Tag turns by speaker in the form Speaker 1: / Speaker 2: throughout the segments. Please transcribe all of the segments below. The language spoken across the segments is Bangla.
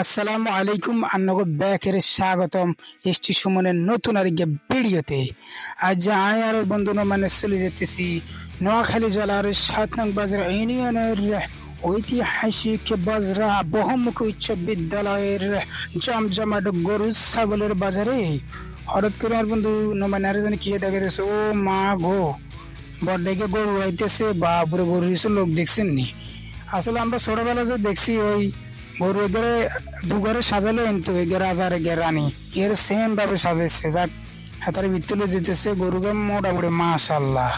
Speaker 1: আসসালামু আলাইকুম, আন্নগো ব্যাকের স্বাগতম। এসটি সুমনের নতুন আরেকটা ভিডিওতে। আজ আয় আর বন্ধু মানে চলে যেতেছি। নোয়াখালী জেলার সাত নং বাজার ইউনিয়নের ঐতিহাসিক বাজরা বহুমুখী উচ্চ বিদ্যালয়ের জমজমাট গরু ছাগলের বাজারে। হঠাৎ করে আমার বন্ধু নমানারে জানি কি দেখাতেছে ও মা গো বড্ডাকে গরু আইতেছে, বাপুরে, গরু এসে লোক দেখছেন নি আসলে আমরা ছোটবেলা যে দেখছি ওই গরু এদের দুঘরে সাজালো কিন্তু এগে রাজার এগে রানী। এর সেম ভাবে সাজাইছে। যাক হাতার ভিতরে যেতেছে। গরুকে মোটামুটি মাশাল্লাহ।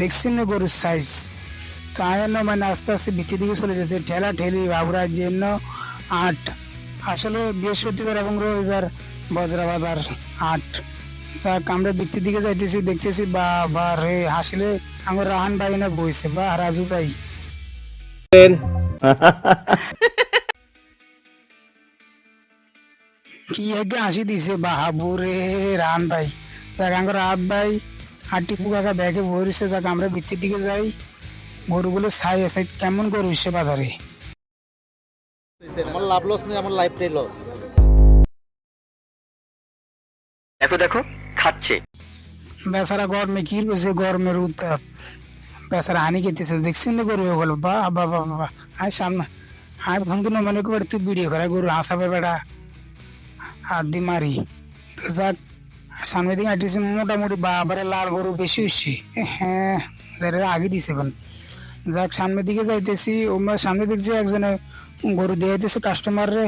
Speaker 1: দেখছেন না গরুর সাইজ তাই জন্য মানে আস্তে আস্তে ভিতর দিকে চলে যাচ্ছে। ঠেলা ঠেলি বাবুরার জন্য আট। আসলে বৃহস্পতিবার এবং রবিবার বজরা বাজার আট। যাক আমরা বৃত্তির দিকে যাইতেছি দেখতেছি বা বা রে হাসলে আমার রাহান ভাই না বইছে বা রাজু ভাই। কি আগে হাসি দিছে বাহাবু রে রান ভাই যাক আমার রাত ভাই আর টিপু কাকা ব্যাগে ভরিছে যাক আমরা বৃত্তির দিকে যাই গরুগুলো ছাই আছে কেমন গরু হিসেবে বাজারে
Speaker 2: আমার লাভ লস নেই আমার লাইফটাই লস
Speaker 3: দেখো দেখো খাচ্ছে
Speaker 1: বেচারা গরমে কি করছে গরমের উত্তাপ বেচারা হানি খেতেছে দেখছেন না গরু বলো বা বা বা বা আয় সামনে আয় ভঙ্গ না মনে করে তুই ভিডিও করে গরু হাসাবে বেড়া হাত দি মারি যাক সামনে দিকে মোটামুটি বাবারে লাল গরু বেশি হচ্ছে হ্যাঁ যারা আগে দিছে এখন। যাক, সামনের দিকে যাইতেছি। ও সামনে দেখছি একজনে গরু দিয়ে দিতেছে কাস্টমার রে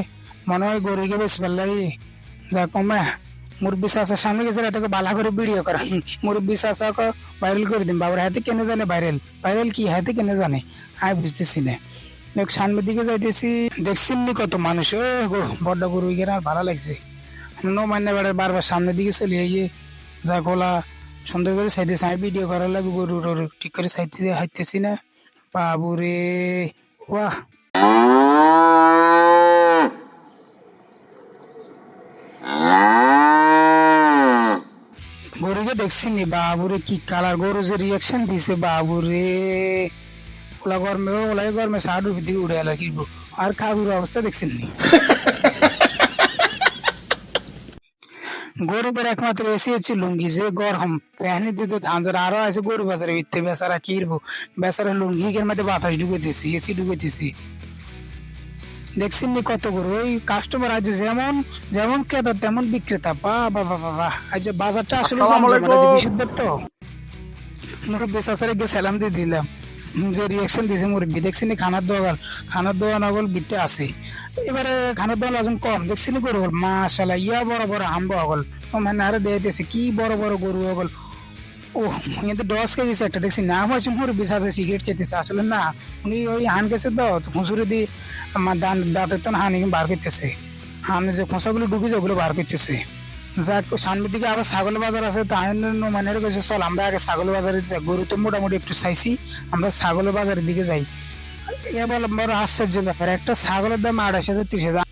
Speaker 1: মনে হয় গরুকে বেশ লাগে। যাক কমে মুরব্বী চাষার সামনে গেছে তোকে বালা করে ভিডিও করা। মুরব্বী চাষাকে ভাইরাল করে দিন, বাবার হাতে কেনে জানে ভাইরাল? ভাইরাল কি? হাতে কেনে জানে? আমি বুঝতেছি না। সামনের দিকে যাইতেছি। দেখছেন কত মানুষ? ও বড্ড গরু আর ভালো লাগছে। নো মানে বেড়ার বারবার সামনের দিকে চলে গিয়ে যা গোলা সুন্দর করে সাইতেছে আমি ভিডিও করার লাগে গরু ঠিক করে সাইতে হাইতেছি না। বাবুরে বাহ গরুকে দেখছি নি, বাবুরে কি কালার গরু যে রিয়াকশন দিছে, বাবুরে। ওলা গরমে, ওলাই গরমে সাড়ুর দিকে উড়ে এলা কি আর খাগুর অবস্থা দেখছেন নি। গরিবের একমাত্র এসে হচ্ছে লুঙ্গি যে গরম। ফ্যানে দিতে ধানজার আরও আছে গরু বাজারে ভিত্তে বেচারা কিরবো বেচারা লুঙ্গি এর মধ্যে বাতাস ঢুকে দিছি এসি ঢুকে দিছি দেখছেন নি কত গরু? ওই কাস্টমার আছে যেমন যেমন ক্রেতা তেমন বিক্রেতা। বা বা বা বা আজ বাজারটা আসলে আজ বিশুদ্ধ তো? মুরব্বী চাচারে গিয়ে সালাম দিয়ে দিলাম। যে রিয়াকশন দিয়েছে মুরব্বী দেখছি নি খানার দোয়াল খানার দোয়া নগল বিতে আছে। এবারে খানার দোয়াল আজন কম দেখছি নি গরু হল মাশাল্লাহ ইয়া বড় বড় হাম্বা হগল ও মানে আরও দিয়েছে কি বড় বড় গরু হগল ও কিন্তু ডস খেয়েছে একটা দেখছি নাম হয়েছে মুরব্বী চাচা সিগারেট খেতেছে আসলে না, উনি ওই হান গেছে তো খুঁচুরে দিয়ে দাঁতের তো হানি বার করতেছে হানে যে খোঁসাগুলো ঢুকেছে ওগুলো বার করতেছে যাক সামনের দিকে আবার ছাগল বাজার আছে তাই মানে গেছে চল আমরা আগে ছাগল বাজারে যাই গরু তো মোটামুটি একটু চাইছি, আমরা ছাগল বাজারের দিকে যাই। এ বল, বড় আশ্চর্য ব্যাপার, একটা ছাগলের দাম আড়াইশ হাজার, তিরিশ হাজার।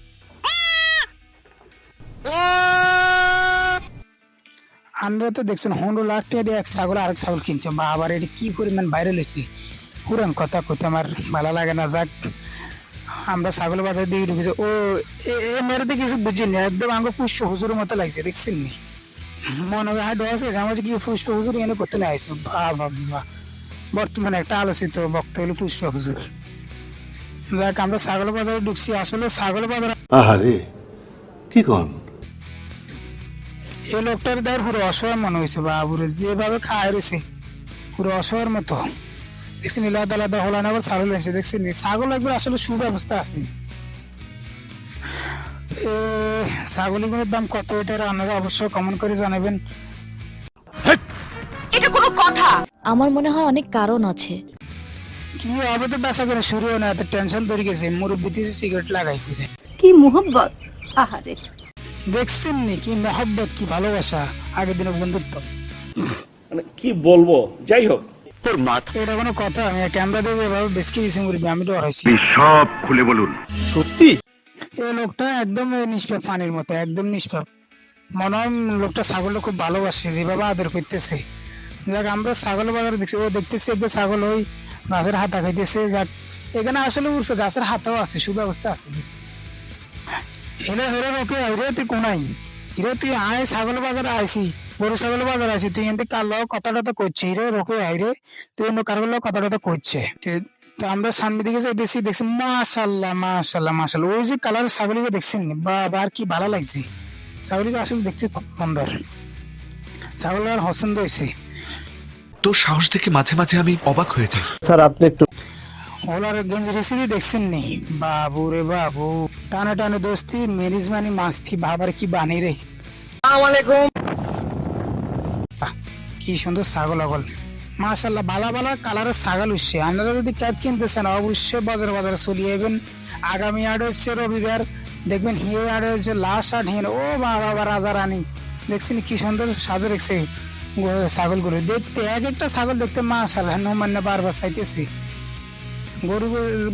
Speaker 1: আমরা তো দেখছেন, হন্ডো লাখ টাকা দিয়ে এক ছাগল, আরেক ছাগল কিনছে। বা আবার এটা কি পরিমাণ ভাইরাল হয়েছে? পুরান কথা কইতে আমার ভালো লাগে না, যাক। আমরা ছাগল বাজার দিয়ে ঢুকেছি। ও এ- দেখে কিছু বুঝিনি। একদম আমাকে পুষ্প হুজুরের মতো লাগছে দেখছেন নি? মনে হয় হাট আছে আমার কি পুষ্প হুজুর এনে করতে না আসছে বা বা বা। বর্তমানে একটা আলোচিত বক্তা হলো পুষ্প হুজুর। যাক আমরা ছাগল বাজারে ঢুকছি। আসলে ছাগল বাজার
Speaker 4: আহারে কি কন?
Speaker 1: এই লোকটার দেওয়ার পুরো অসহায় মনে হয়েছে বাবুরে। যেভাবে খায় রয়েছে পুরো অসহায়ের মতো। দেখছি আলাদা আলাদা হলান আবার ছাগল হয়েছে দেখছি ছাগল একবার আসলে সুব্যবস্থা আছে। ছাগলগুলোর দাম কত পারে আপনারা অবশ্যই কমেন্ট করে জানাবেন। এটা কোনো কথা।
Speaker 5: আমার মনে হয় অনেক কারণ আছে।
Speaker 1: কি হবে তো বেচা করে শুরু হয় না এত টেনশন ধরে গেছে। মুরব্বী দিয়েছে সিগারেট লাগাই
Speaker 6: কি মোহব্বত? আহারে।
Speaker 1: দেখছেন নি কি মহব্বত কি ভালোবাসা আগের দিনের বন্ধুত্ব।
Speaker 7: মানে কি বলব? যাই হোক।
Speaker 3: তোর মাথা
Speaker 1: এটা কোনো কথা আমি ক্যামেরা দিয়ে এভাবে বেশি দিয়েছি মুরব্বী আমি তো হরাইছি
Speaker 3: সব খুলে বলুন।
Speaker 7: সত্যি?
Speaker 1: এই লোকটা একদম নিষ্পাপ পানির মতো একদম নিষ্পাপ। মনে হয় লোকটা ছাগলটা খুব ভালোবাসে যেভাবে আদর করতেছে। যাক আমরা ছাগল বাজারে দেখছি ও দেখতেছি একদম ছাগল ওই গাছের হাতা খাইতেছে। যাক এখানে আসলে উর্ফে গাছের হাতাও আছে সুব্যবস্থা আছে। হেলে হেলে ওকে হিরে তুই কোনাই হিরে তুই আয় ছাগল বাজারে আইসি। গরু ছাগল বাজারে আইসি তুই এনতে কার লগ কথাটা তো করছে হিরে রোকে আইরে তুই অন্য কারোর লগ কথাটা তো করছে তো আমরা সামনের দিকে যাই দেখছি দেখছি মাশাল্লাহ মাশাল্লাহ মাশাল্লাহ। ওই যে কালার ছাগলিকে দেখছেন বাবা আর কি ভালো লাগছে। ছাগলিকে আসলে দেখতে খুব সুন্দর। ছাগল আর পছন্দ হয়েছে
Speaker 8: তোর সাহস দেখে মাঝে মাঝে আমি অবাক হয়ে যাই।
Speaker 2: স্যার আপনি একটু
Speaker 1: ওলার গেঞ্জ রেসিপি দেখছেন নি? বাবু রে বাবু। টানা টানে দোস্তি মেরিজ মানি মাস্তি বাবার কি বানি রে? আহ, কি সুন্দর ছাগল আগল মাশাল্লাহ বালা বালা কালারের ছাগল উঠছে। আপনারা যদি ক্যাব কিনতেছেন, অবশ্যই বাজারে বাজারে চলিয়ে যাবেন। আগামী আট হচ্ছে রবিবার। দেখবেন হিরো আট হচ্ছে লাস্ট আট হিরো। ও বাবা রাজা রানী। দেখছেন কি সুন্দর সাজে রেখছে ছাগলগুলো দেখতে এক একটা ছাগল দেখতে মাশাল্লাহ নমান্য বারবার চাইতেছি। গরু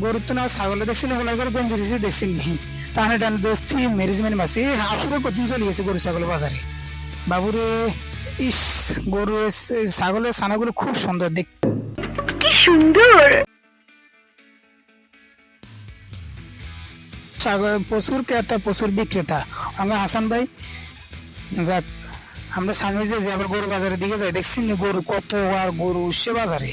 Speaker 1: গরুর তো না ছাগল দেখছি না ওলা করে গঞ্জ দিয়েছি দেখছি নি টানে টানে দোস্তি ম্যানেজমেন্ট মাসে হাফুরে কতদিন চলে গেছে গরু, ছাগল বাজারে। বাবুরে ইস গরু এস- ছাগলের ছানাগুলো খুব সুন্দর দেখ কি সুন্দর। প্রচুর ক্রেতা প্রচুর বিক্রেতা। আমরা হাসান ভাই যাক আমরা সামনে যে আবার গরু বাজারের দিকে যাই দেখছি না গরু কত আর গরু উঠছে বাজারে।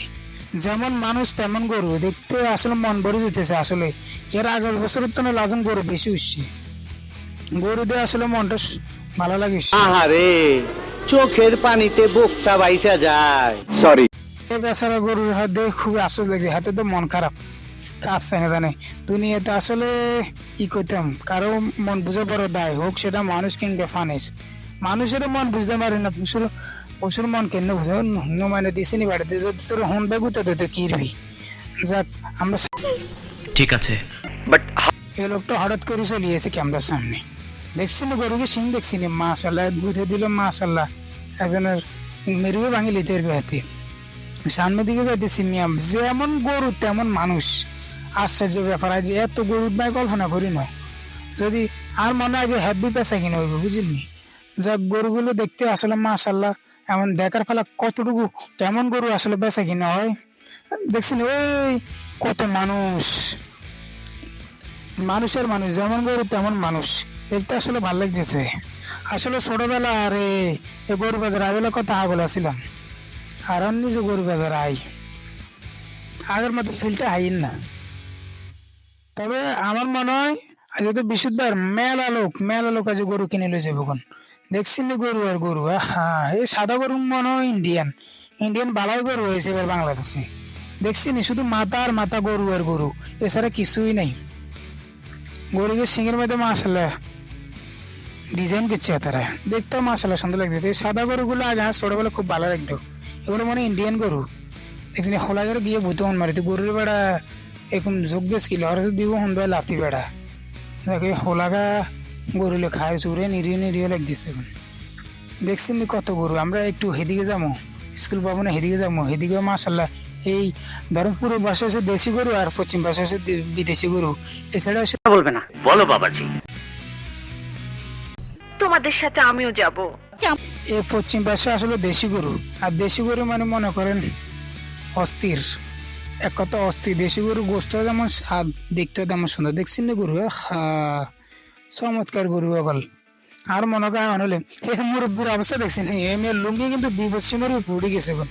Speaker 1: যেমন মানুষ তেমন গরু। দেখতে আসলে মন ভরে যেতেছে আসলে। এর আগের বছরের তো না লাজন গরু বেশি উঠছে গরু দিয়ে আসলে মনটা ভালো লাগে।
Speaker 9: আহারে! চোখের পানিতে বুকটা বাইসা যায়।
Speaker 3: সরি
Speaker 1: বেচারা গরুর হাত দিয়ে খুবই আফসোস লাগছে হাতে তো মন খারাপ। কাজ চাই না দুনিয়াতে আসলে ই করতাম কারও মন বুঝে বড় দায় হোক সেটা মানুষ কিনবে ফানিস মানুষের মন বুঝতে পারে না পশুর পশুর মন কেন বুঝে? মানে দিছি নি বাড়িতে যদি তোর হন বেগুতে তো তুই কিরবি? যাক আমরা
Speaker 8: ঠিক আছে।
Speaker 3: বাট
Speaker 1: এই লোকটা হঠাৎ করে চলে এসে ক্যামেরার সামনে। দেখছি না, গরুকে সিং দেখছি না মাশাল্লাহ বুঝে দিল মাশাল্লাহ একজনের মেরুও ভাঙি লিতে হাতে সামনের দিকে যাইতেছি মিয়াম যেমন গরু তেমন মানুষ। আশ্চর্য ব্যাপার, আজ এত গরুর ভাই কল্পনা করি না। যদি আর মনে হয় যে হ্যাপি পেশা কিনে হইব, বুঝলি? যা গরুগুলো দেখতে আসলে মাশাল্লাহ এমন দেখার ফলে কতটুকু কেমন গরু আসলে বেচা কিনা হয়? দেখছি না, ওই কত মানুষ। মানুষের মানুষ, যেমন গরু তেমন মানুষ। দেখতে আসলে ভালো লাগতেছে আসলে ছোটবেলা আরে এই গরু বাজার আগের কথা আগল ছিলাম আর নিজে গরু বাজার আই, আগের মতো ফিলটা হাইন না। তবে আমার মনে হয় আজ তো বিশুদ্ধবার মেলা লোক মেলা লোক আজ গরু কিনে লইছে এখন দেখছি না গরু আর গরু? হ্যাঁ এই সাদা গরু মনে হয় ইন্ডিয়ান ইন্ডিয়ান বালাই গরু হয়েছে এবার বাংলাদেশে। দেখছি নি, শুধু মাথা আর মাথা গরু আর গরু, এছাড়া কিছুই নেই। গরুকে সিংহের মধ্যে মাসাল্লাহ ডিজাইন করছে তারা। দেখতেও মাসাল্লাহ সুন্দর লাগতো সাদা গরুগুলো আগে ছোটবেলা খুব ভালো লাগতো। এগুলো মানে ইন্ডিয়ান গরু। দেখছি হোলা গরু গিয়ে ভূত হন মারিতে গরুর বেড়া, এরকম যোগ দিয়ে ছিল আর দিব হন ভাই লাতি বেড়া। দেখে হোলাগা গরুলে খায় চুরে নিরিয়ে নিরিয়ে লাগতেছে এখন। দেখছেন কত গরু? আমরা একটু হেদিকে যাব। স্কুল পাবো না হেদিকে যাব। হেদিকে মাসাল্লাহ এই ধর্মপুরের বাসা হচ্ছে দেশি গরু আর পশ্চিম বাসা হচ্ছে বিদেশি গরু। এছাড়া বলবে না।
Speaker 3: বলো বাবাজি।
Speaker 6: তোমাদের সাথে আমিও যাব।
Speaker 1: এই পশ্চিম পাশে আসলে দেশি গরু। আর দেশি গরু মানে মনে করেন অস্থির। এক কথা অস্থির। দেশি গরু গোস্ত যেমন স্বাদ, দেখতেও তেমন সুন্দর। দেখছেন না গরু? চমৎকার গরু বল আর মনে করেন হলে এই মুরব্বুর অবস্থা দেখছেন? এই মেয়ের লুঙ্গি কিন্তু বিপদ সীমার উঠে গেছে এখন।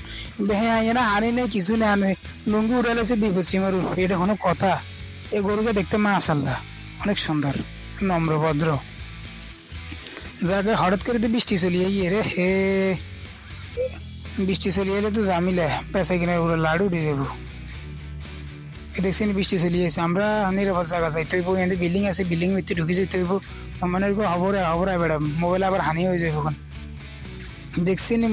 Speaker 1: হ্যাঁ এনা আনি নেই, কিছু নেই, আনে লুঙ্গি উঠে গেছে বিপদ সীমার এটা কোনো কথা। এই গরুকে দেখতে মা আসাল্লাহ অনেক সুন্দর, নম্র ভদ্র হঠাৎ করে তো বৃষ্টি চলিয়ে গিয়ে রে হে বৃষ্টি চলিয়ে এলে তো জামিলে পেঁচা কিনে ওরা লাড়ু উঠে যাব দেখছি বৃষ্টি চলিয়ে আছে আমরা নিরাপদ জায়গা যাইতে হইব এখানে বিল্ডিং আছে বিল্ডিং ভিতরে ঢুকে যেতে হইব মানে হবরে হবরে বেড়া মোবাইল আবার হানি হয়ে যাবে ওখানে দেখছি নি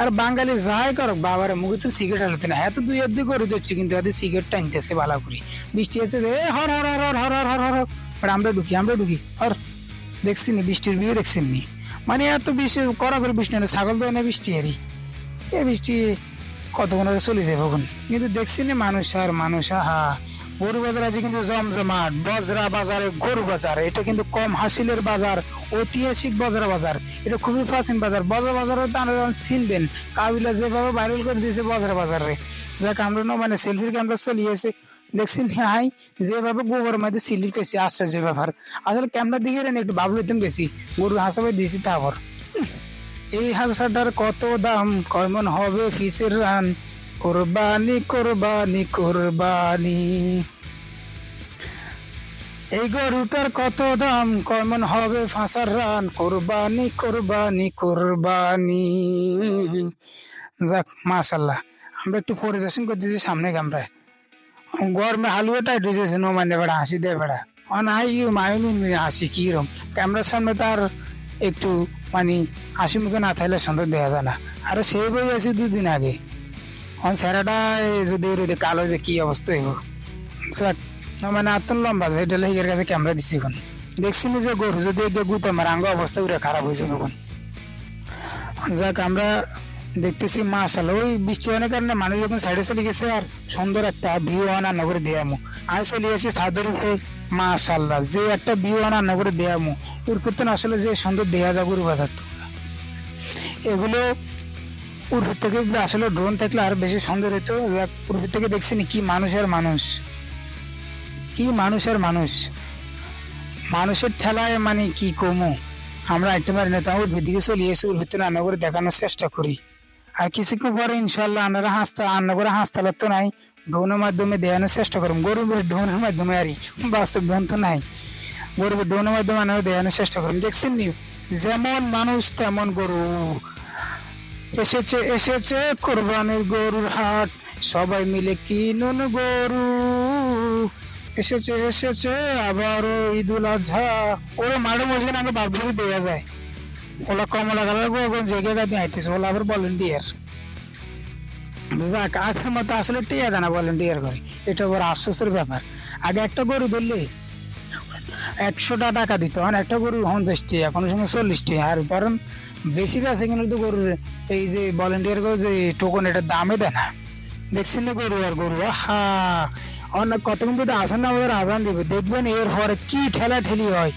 Speaker 1: আর বাঙালি যাই করক বাবারে মুখে তো সিগারেট হালতে না এত দুই অব্দি করে দিচ্ছি কিন্তু এত সিগারেট টানতেছে ভালো করে বৃষ্টি আছে রে হর হর হর হর হর হর হর হর আমরা ঢুকি আমরা ঢুকি হর দেখছি নি বৃষ্টির বিয়ে দেখছেন। মানে এত বৃষ্টি করা বৃষ্টি না ছাগল তো না বৃষ্টি আরই এ বৃষ্টি কতক্ষণ চলে যায় এখন। কিন্তু দেখছি না মানুষ আর মানুষ, আহা। গরু বাজার আছে কিন্তু জমজমাট, বজরা বাজারে, গরু বাজার। এটা কিন্তু কম হাসিলের বাজার, ঐতিহাসিক বজরা বাজার। এটা খুবই প্রাচীন বাজার। বজরা বাজারে তো আপনারা চিনবেন, কাবিলা যেভাবে ভাইরাল করে দিয়েছে বজরা বাজারে। যাক, আমরা মানে সেলফির ক্যামেরা চলিয়েছে। দেখছেন হাই যেভাবে গোবর মধ্যে সিলিপ গেছি আশ্চর্য ব্যাপার। আসলে ক্যামেরা দিকে একটু বাবলু তুমি বেশি। গরু হাসাবে দিছি তারপর এই হাসাটার কত দাম? কয়মন হবে ফিসের রান? কোরবানি কোরবানি কোরবানি। এই গরুটার কত দাম? কয়মন হবে ফাঁসার রান? কোরবানি কোরবানি কোরবানি। যাক মাশাল্লাহ আমরা একটু পরিদর্শন করতেছি সামনে গরমে হালুয়া টাইট হয়েছে নো মানে বেড়া হাসি দেয় বেড়া অনাই মায়ুমি হাসি কিরম ক্যামেরার সামনে তার একটু মানে হাসি মুখে না থাকলে সুন্দর দেখা যায় না আর সেই বই আছে দুদিন আগে অন স্যারাটা যদি রোদে কালো যে কি অবস্থা হইব না মানে আত্ম লম্বা যায় এটা লেগের কাছে ক্যামেরা দিচ্ছি এখন দেখছি যে গরু যদি গুতে আমার আঙ্গ অবস্থা পুরো খারাপ হয়েছে তখন যাক আমরা দেখতেছি মা মাশাল ওই বৃষ্টি হওয়ার কারণে মানুষ যখন সাইডে চলে গেছে, আর সুন্দর একটা ভিউ আনা করে দেয়ামু। আমি চলে গেছি ছাদের উপরে। মাশাল্লাহ যে একটা ভিউ আনা করে দেয়ামু। করতে আসলে যে সুন্দর দেয়া যা গরু বাজার এগুলো পূর্ব থেকে আসলে ড্রোন থাকলে আর বেশি সুন্দর হতো। পূর্ব থেকে দেখছি নি কি মানুষের মানুষ। কি মানুষের মানুষ। মানুষের ঠেলায় মানে কি কমু? আমরা একটা পারি না। তাও দিকে চলে এসে ভিতরে রান্না করে দেখানোর চেষ্টা করি। আর কিছুক্ষণ পরে ইনশাল্লাহ আনারা হাসতে রান্না করে হাসতালার তো নাই। ড্রোনের মাধ্যমে দেখানোর চেষ্টা করুন। গরুবের ড্রোনের মাধ্যমে আরই বাস্তব ড্রোন তো নাই। গরুবের ড্রোনের মাধ্যমে আনারা দেখানোর চেষ্টা করুন। দেখছেন নি? যেমন মানুষ, তেমন গরু। এসেছে এসেছে কোরবানির গরুর হাট। সবাই মিলে কিনুন গরু। এসেছে এসেছে আবার ঈদুল আজহা। ওরা মাঠে বসে আগে বাগদুরি দেওয়া যায়। ওলা কমলা যাক মতো আসলে ভলেন্টিয়ার করে, এটা আফসোসের ব্যাপার। আগে একটা গরু ধরলে একশোটা টাকা দিত এখন একটা গরু সময় আর বেশি আছে কিন্তু গরুর এই যে ভলেন্টিয়ার যে টোকন এটার দামে দেয় না। দেখছেন না গরু আর গরু? হা অনেক কত পর্যন্ত আসেন না আমাদের আজান দিবে? দেখবেন এর পরে কি ঠেলা ঠেলি হয়।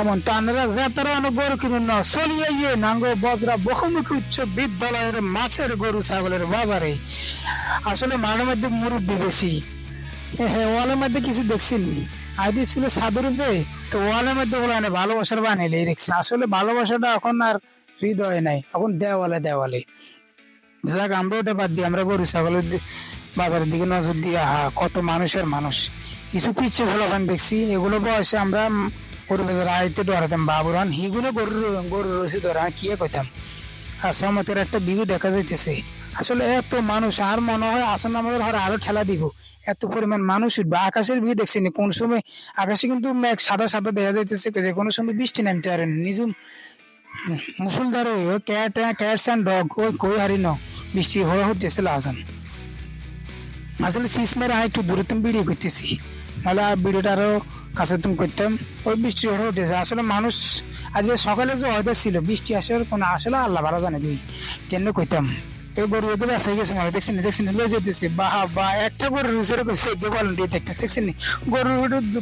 Speaker 1: এমন তো আপনারা যাতারা অনেক গরু কিনুন না। চলিয়ে গিয়ে নাঙ্গ বজরা বহুমুখী উচ্চ বিদ্যালয়ের মাঠের গরু, ছাগলের বাজারে। আসলে মাঠের মধ্যে মুরব্বী বেশি। হ্যাঁ ওয়ালের মধ্যে কিছু দেখছেন আদি ছিল সাদুর উপরে তো ওয়ালের মধ্যে বলে না ভালোবাসার বানাইলে দেখছি আসলে ভালোবাসাটা এখন আর হৃদয়ে নাই, এখন দেওয়ালে দেওয়ালে। যাক, আমরা ওটা বাদ দিই আমরা গরু, ছাগলের বাজারের দিকে নজর দিয়ে, আহা, কত মানুষের মানুষ। কিছু পিছিয়ে ওখানে দেখছি, এগুলো বয়সে আমরা গরু আইতে ডরাতাম বাবুরান হিগুলো গরুর গরুর রসি ধরা কি কইতাম আর সমতের একটা বিহু দেখা যাইতেছে আসলে এত মানুষ আর মনে হয় আসন আমাদের ঘরে আরও ঠেলা দিব এত পরিমাণ মানুষ উঠবে আকাশের বিয়ে দেখছি কোন সময় আকাশে কিন্তু মেঘ সাদা সাদা দেখা যাইতেছে যে কোনো সময় বৃষ্টি নামতে পারে নিজুম মুসুলধারে ওই ক্যাট ক্যাটস ডগ ওই কই হারি ন বৃষ্টি হয়ে হতেছে লাজান আসলে সিস মেরে একটু দূরে তুমি ভিডিও করতেছি নাহলে ভিডিওটা আরও কাছে তুমি করতাম, ওই বৃষ্টি হয়ে উঠেছে আসলে মানুষ আজ সকালে যে ওয়েদার ছিল, বৃষ্টি আসার কোনো আসলে আল্লাহ ভালো জানে দুই কেন কইতাম এই গরু এগুলো আসে গেছে মানে দেখছেন দেখছেন লয়ে যেতেছে বা বা একটা গরু রুসের কইছে এগে বলেন দেখতে, দেখছেন গরু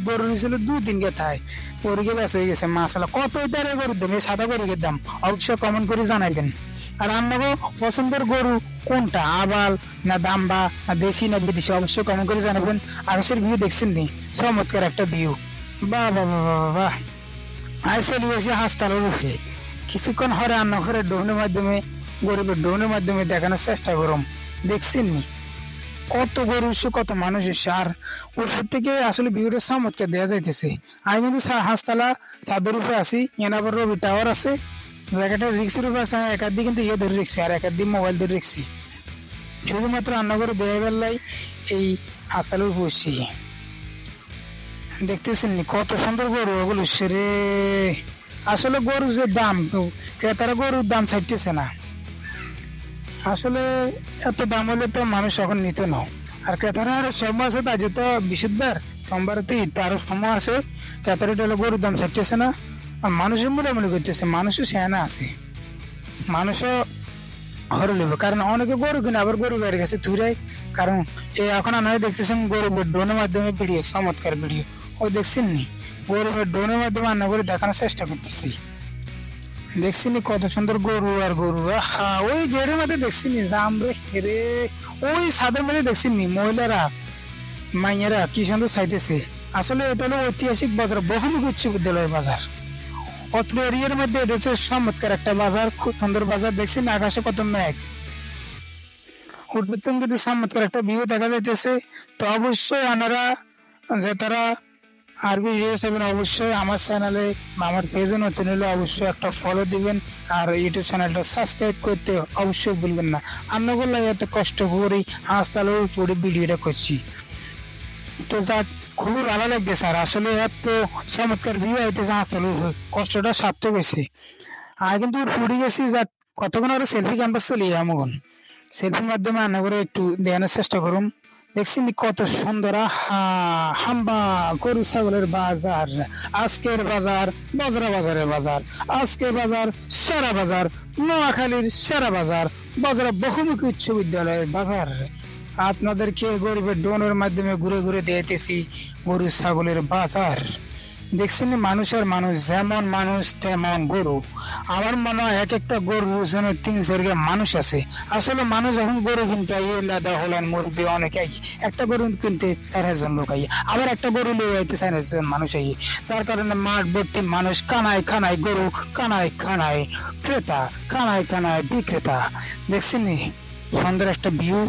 Speaker 1: গরু রুসের দু তিন গে থাই পরিগে বেশ হয়ে গেছে। মাসালা কত তারে গরুর দাম? এই সাদা গরুর দাম। অবশ্যই কমেন্ট করে জানাইবেন। আর আপনাকে পছন্দের গরু কোনটা? আবাল না দাম্বা না দেশি না বিদেশি? অবশ্যই কমেন্ট করে জানাবেন। আকাশের ভিউ দেখছেন নি? চমৎকার একটা ভিউ। বাহ বাহ বাহ বাহ আই চলে গেছি হাসতালের উপরে কিছুক্ষণ হরে রান্না করে ডোনের মাধ্যমে গরিবের ডোনের মাধ্যমে দেখানোর চেষ্টা করুম। দেখছেন নি? কত গরু এসছে কত মানুষ এসছে আর ওর হাত থেকে আসলে ভিউটা চমৎকার দেওয়া যাইতেছে। আমি কিন্তু সা- হাঁসতলা ছাদের উপরে আছি এখানে আবার রবি টাওয়ার আছে। জায়গাটা রিক্সের উপরে আছে আমি একার কিন্তু ইয়ে ধরে রেখছি, আর একার দিকে মোবাইল ধরে রেখছি। শুধুমাত্র রান্না করে দেওয়া বেলায় এই হাঁসতলার উপর বসছি দেখতেছেন কত সুন্দর গরু ওগুলো রে। আসলে গরু যে দাম, তো ক্রেতারা গরুর দাম ছাড়তেছে না। আসলে এত দাম হলে তো মানুষ এখন নিত না। আর ক্রেতারা আর সময় আছে তাই তো বিশুদ্ধবার সোমবার তো আরও সময় আছে। ক্রেতারা গরুর দাম ছাড়তেছে না। মানুষের মনে করতেছে মানুষও সেনা আছে। মানুষও হরে নেবে। কারণ অনেকে গরু কিনে, আবার গরু বেড়ে গেছে তুরাই কারণ এই এখন আপনারা দেখতেছেন গরু ড্রোনের মাধ্যমে ভিডিও, চমৎকার ভিডিও। ও দেখছেন নি গরু ড্রোনের মাধ্যমে রান্না করে দেখানোর চেষ্টা করতেছি। দেখছিনি কত সুন্দর গরু আর গরু? হা ওই গেটের মধ্যে দেখছিনি জাম রে রে। ওই ছাদের মধ্যে দেখছিনি মহিলারা, মাইয়েরা কি সুন্দর চাইতেছে। আসলে এটা হলো ঐতিহাসিক বাজার, বহুমুখী উচ্চ বিদ্যালয়ের বাজার। অত্র এরিয়ার মধ্যে হচ্ছে চমৎকার একটা বাজার, খুব সুন্দর বাজার দেখছেন আকাশে কত মেঘ। উদ্ভিদ কিন্তু চমৎকার একটা ভিউ দেখা যাইতেছে। তো অবশ্যই আপনারা, যে তারা আরবি এবং অবশ্যই আমার চ্যানেলে আমার পেজে নতুন হলে অবশ্যই একটা ফলো দিবেন আর ইউটিউব চ্যানেলটা সাবস্ক্রাইব করতে অবশ্যই ভুলবেন না। আপনাগুলো এত কষ্ট করে হাসতালো পরে ভিডিওটা করছি। তো যাক খুবই ভালো লাগছে স্যার। আসলে এত চমৎকার ভিউ আইতেছে হাসতালো কষ্টটা সার্থক হয়েছে। আর কিন্তু ফুড়ে গেছি যাক কতক্ষণ আরও সেলফি ক্যাম্পাস চলে আমগন সেলফির মাধ্যমে রান্না করে একটু দেখানোর চেষ্টা করুন। দেখছেন কত সুন্দর হাম্বা, গরু, ছাগলের বাজার, আজকের বাজার, বজরা বাজারের বাজার, আজকের বাজার, সারা বাজার, নোয়াখালীর সারা বাজার, বজরা বহুমুখী উচ্চ বিদ্যালয়ের বাজার। আপনাদেরকে গরিবের ডোনের মাধ্যমে ঘুরে ঘুরে দিয়েতেছি গরু, ছাগলের বাজার। দেখছেন মানুষের মানুষ যেমন মানুষ, তেমন গরু। আমার মনে হয় এক একটা গরু যেন তিন চারটা মানুষ আছে। আসলে মানুষ এখন গরু কিনতে আই লাদা হলেন মুরগি অনেক আই একটা গরু কিনতে চার হাজার লোক আই আবার একটা গরু লিয়ে আইতে চার হাজার মানুষ আই যার কারণে মাঠ ভর্তি মানুষ কানায় কানায় গরু, কানায় কানায় ক্রেতা, কানায় কানায় বিক্রেতা। দেখছেন? সুন্দর একটা ভিউ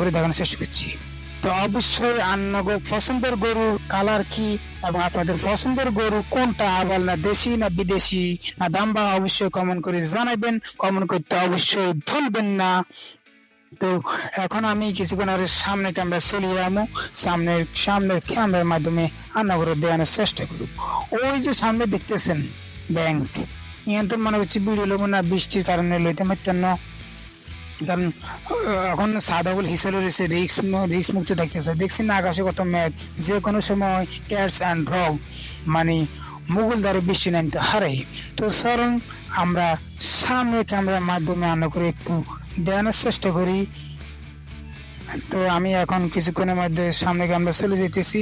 Speaker 1: করে দেখানোর চেষ্টা করছি। তো অবশ্যই আন্নগো পছন্দের গরু, কালার কি এবং আপনাদের পছন্দের গরু কোনটা আবার না দেশি না বিদেশি, না দাম বা অবশ্যই কমেন্ট করে জানাবেন। কমেন্ট করতে অবশ্যই ভুলবেন না। তো এখন আমি কিছুক্ষণ আর সামনে ক্যামেরা চলে যাব সামনের সামনের ক্যামেরার মাধ্যমে রান্না করে দেওয়ানোর চেষ্টা করব। ওই যে সামনে দেখতেছেন ব্যাংক ইয়ান তো মনে হচ্ছে ভিডিও লোক না, বৃষ্টির কারণে লইতে পারতেন না। কারণ এখন সাদাগুল হিসেবে রয়েছে রিক্স রিক্স মুক্ত থাকতেছে দেখছি না আকাশে কত মেঘ, যে কোনো সময় ক্যাটস অ্যান্ড ডগ মানে মুঘলদারে বৃষ্টি নামতে হারে। তো সরণ আমরা সামনে ক্যামেরার মাধ্যমে আনা করে একটু দেখানোর চেষ্টা করি। তো আমি এখন কিছুক্ষণের মধ্যে সামনে ক্যামেরা চলে যেতেছি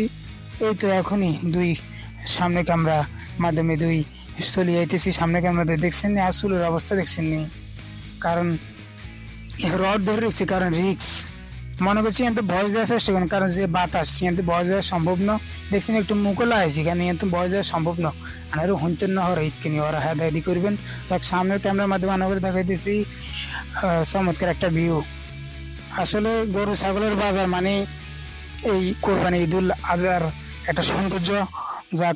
Speaker 1: এই তো এখনই দুই সামনে ক্যামেরা মাধ্যমে দুই চলে যাইতেছি সামনে ক্যামেরাতে। দেখছেন নি? আসলের অবস্থা দেখছেন নি? কারণ রড ধরে রেখেছি কারণ রিক্স মনে করছি এত ভয় দেওয়ার চেষ্টা করেন কারণ যে বাতাস এত ভয় দেওয়া সম্ভব না দেখছেন একটু মুকলা আইসি কারণ এত ভয় দেওয়া সম্ভব না আর হুঞ্চন না হওয়ার ইটকিনি ওরা হ্যাঁ দাদি করবেন দেখ সামনের ক্যামেরার মাধ্যমে আনা করে দেখাইতেছি চমৎকার একটা ভিউ আসলে গরু ছাগলের বাজার মানে এই কোরবানি ঈদুল আজহার একটা সৌন্দর্য যা